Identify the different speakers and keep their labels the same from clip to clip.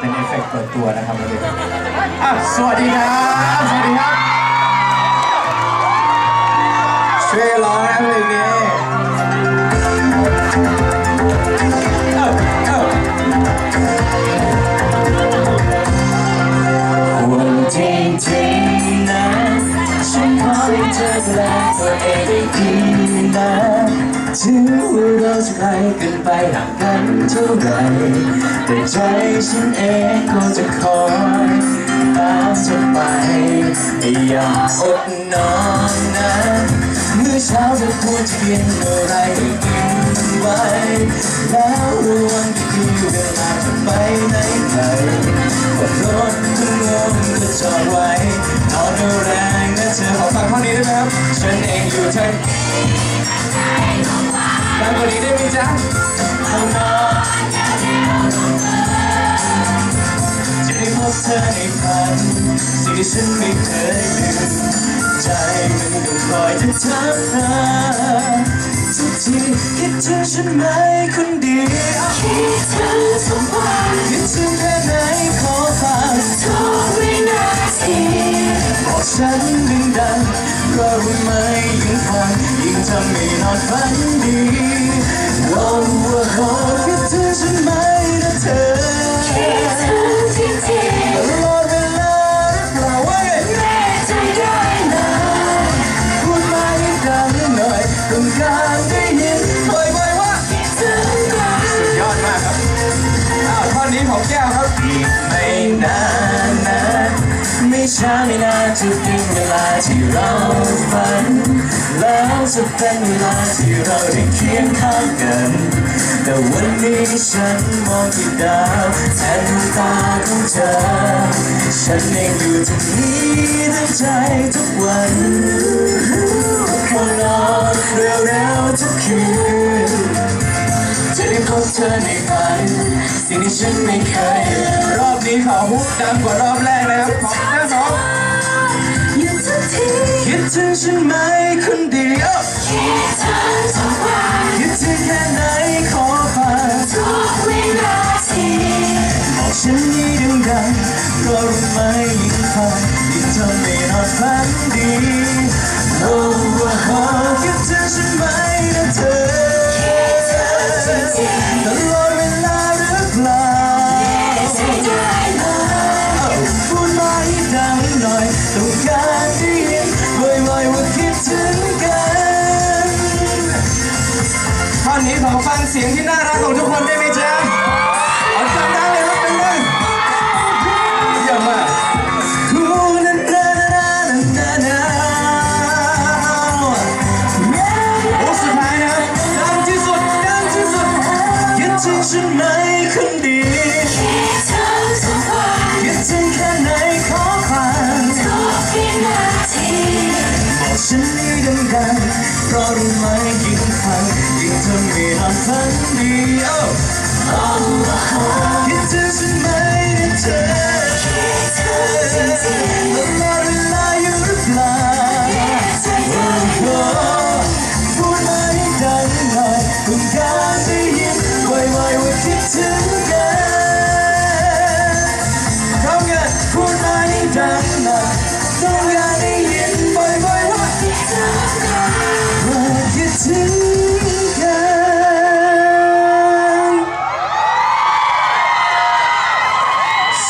Speaker 1: เป็นเอฟเฟกต์เปิดตัวนะครับวันนี้อะสวัสดีครับ สวัสดีครับช่วยร้องนะเพลงนี้เอ้าเอ้าห่วงจริงๆนะฉันขอ ให้เธอดูแลตัวเองได้ดีนะถึงว่าเราจะไกลกันไปห่างกันเท่าไหรแต่ใจฉันเองก็จะคอยตามเธอไปอย่าอดนอนนะ มื่อเช้าจะควรจะกินอะไรกินไว้แล้วระวังดีเวลาจะไปไหนไกลขับรถถึงงงก็จอดไว้นอนดูแรงนะเธอขอฟังท่อนนี้ได้ไหมครับฉันเองอยู่ทั้งฟังกว่านี้ได้ไหมจ๊ะห้องนอนจะได้พบเธอในฝันสิ่งที่ฉันไม่เคยลืม ใจมันยังคอยจะถามหาทุกทีคิดถึงฉันไหมคนเดียว
Speaker 2: คิดถึงทุกวัน
Speaker 1: คิดถึงแค่ไหนขอฟัง
Speaker 2: ทุกวินาที
Speaker 1: บอกฉันดังๆก็รู้ไหมยิ่งฟังยิ่งทำให้นอนฝันดีว้าว อ
Speaker 2: น
Speaker 1: นี้ของแก้วครับอีกไม่นานนะไม่ช้าไม่นานจะถึงเวลาที่เราฝัน แล้วจะเป็นเวลาที่เราได้เคียงข้างกัน แต่วันนี้ฉันมองที่ดาวแทนดวงตาของเธอ ฉันเองอยู่ตรงนี้ด้วยใจทุกวันขอนอนเร็วๆทุกคืนจะได้พบเธอในฝัน สิ่งที่ฉันไม่เคยรอบนี้ขอฮุกดังกว่ารอบแรกเลยครับขอบคุณครับ
Speaker 2: หยุดสักที
Speaker 1: คิดถึงฉันไหมคนเดียว
Speaker 2: คิดถึงทุกวัน
Speaker 1: คิดถึงแค่ไหนขอฟัง
Speaker 2: ทุกวินาที
Speaker 1: บอกฉันนี้ดังๆก็รู้ไหมยิ่งฟังยิ่งทำให้นอนฝันดีโอ้โหคิดถึงฉันไหมนะเธอ
Speaker 2: คิดถึงจริง
Speaker 1: ตลอด
Speaker 2: นี้
Speaker 1: ขอ พูดมา
Speaker 2: ให้
Speaker 1: ดังหน่อยต้องการได้ยินบ่อยๆว่าคิดถึงกันว่า
Speaker 2: คิดถึงกัน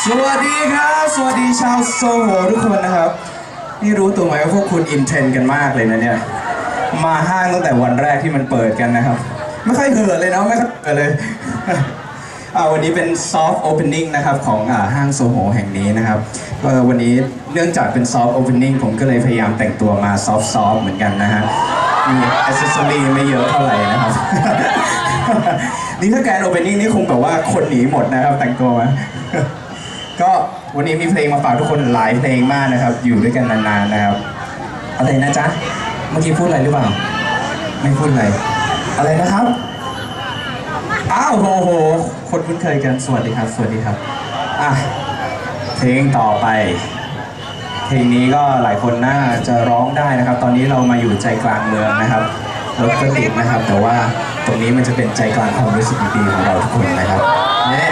Speaker 1: สวัสดีครับ สวัสดีชาวโซโหทุกคนนะครับ นี่รู้ตัวไหมว่าพวกคุณอินเทรนด์กันมากเลยนะเนี่ย มาห้างตั้งแต่วันแรกที่มันเปิดกันนะครับ ไม่ค่อยเหือเลยนะไม่ค่อยเหือเลย วันนี้เป็นซอฟต์โอเพนนิ่งนะครับของอห้างโซโหแห่งนี้นะครับวันนี้เนื่องจากเป็นซอฟต์โอเพนนิ่งผมก็เลยพยายามแต่งตัวมาซอฟต์ๆเหมือนกันนะฮะมีอ c เซสซอรี่ไม่เยอะเท่าไหร่นะครับ นี่ถ้าแกรนโอเพนนิ่งนี่คงแบบว่าคนหนีหมดนะครับแต่งตัวมาก็วันนี้มีเพลงมาฝากทุกคนหลายเพลงมากนะครับ อยู่ด้วยกันนานๆนะครับอะไรนะจ๊ะเมื่อกี้พูดอะไรหรือเปล่า ไม่พูดอะไร อะไรนะครับ อ้าวโหโห คนคุ้นเคยกัน สวัสดีครับ สวัสดีครับ อะ เพลงต่อไป เพลงนี้ก็หลายคนน่าจะร้องได้นะครับ ตอนนี้เรามาอยู่ใจกลางเมืองนะครับรถก็ติดนะครับ แต่ว่าตรงนี้มันจะเป็นใจกลางความรู้สึกดีๆของเราทุกคนนะครับเนี่ย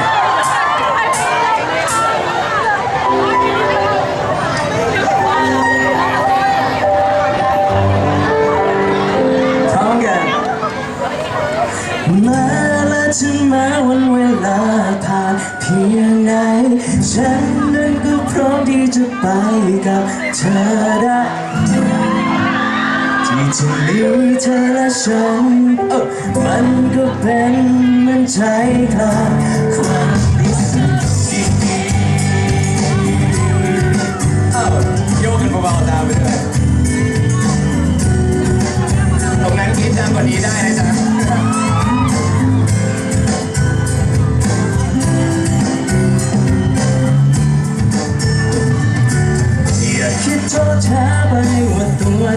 Speaker 1: พร้อแกั ฉันนั้นก็พร้อมที่จะไปกับเธอได้ที่จะมีเธอและฉันมันก็เป็นมันใจทางความ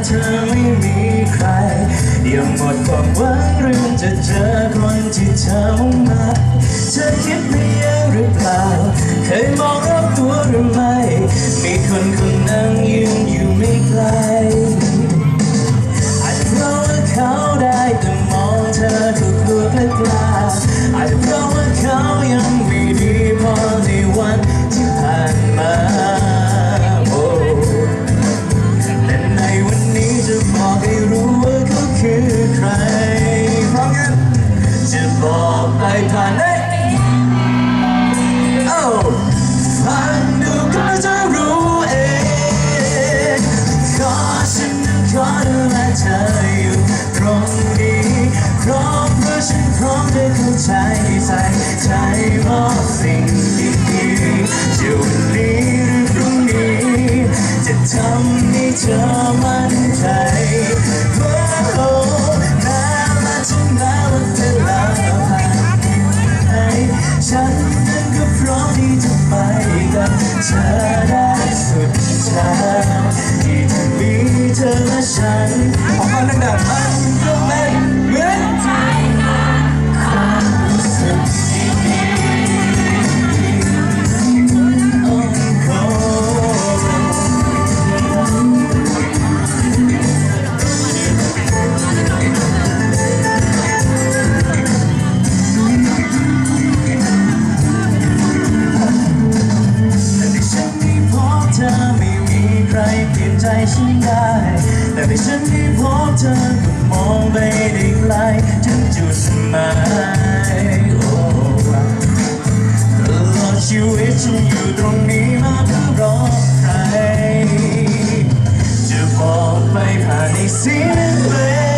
Speaker 2: เธ
Speaker 1: อไม่มีใครยังหมดความหวังเรื่องจะเจอคนที่เธอมุ่งหมายเธอคิดไปเองหรือเปล่า เคยมองรอบตัวหรือไม่ มีคนคนนั้นยืนอยู่ไม่ไกล ฉันได้ แต่ในฉันที่พบเธอก็มองไปได้ไกลถึงจุดหมายโอ้ตลอดชีวิตฉันอยู่ตรงนี้มาเพื่อรอใครจะบอกไปผ่านในเสียงเพลง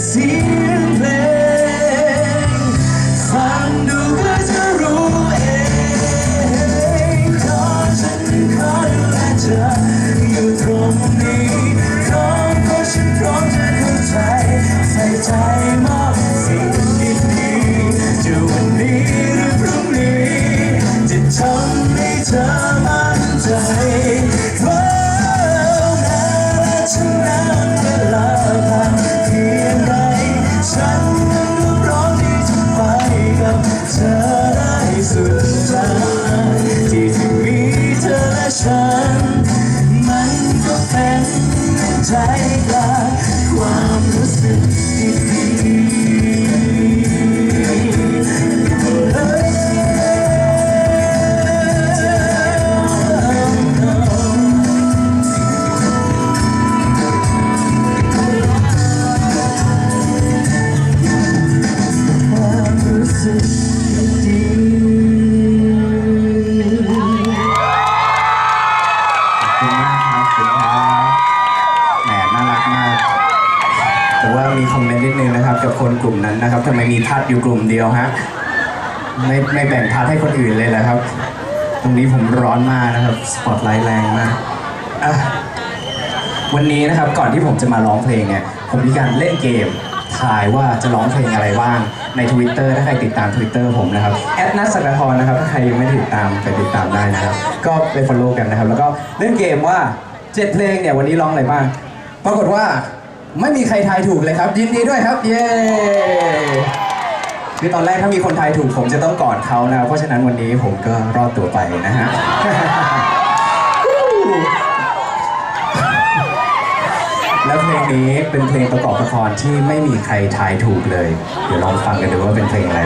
Speaker 1: sim. tight นะ
Speaker 2: ครับทำไมมีพัดอยู่กลุ่มเดียวฮะไม่ไม่แบ่งพัดให้คนอื่นเลยเหรอครับ ตรงนี้ผมร้อนมากนะครับ สปอตไลท์แรงมากอะวันนี้นะครับก่อนที่ผมจะมาร้องเพลงเนี่ยผมมีการเล่นเกมทายว่าจะร้องเพลงอะไรบ้างใน Twitter ถ้าใครติดตาม Twitter ผมนะครับแอดนัทสักทรนะครับ ถ้าใครยังไม่ติดตามไปติดตามได้นะครับ ก็ไป follow กันนะครับ แล้วก็เล่นเกมว่าเจ็ดเพลงเนี่ยวันนี้ร้องอะไรบ้าง ปรากฏว่า ไม่มีใครทายถูกเลยครับ ยินดีด้วยครับ เย้คือตอนแรกถ้ามีคนทายถูกผมจะต้องกอดเขานะเพราะฉะนั้นวันนี้ผมก็รอดตัวไปนะฮะแล้วเพลงนี้เป็นเพลงประกอบละครที่ไม่มีใครทายถูกเลย เดี๋ยวลองฟังกันดูว่าเป็นเพลงอะไร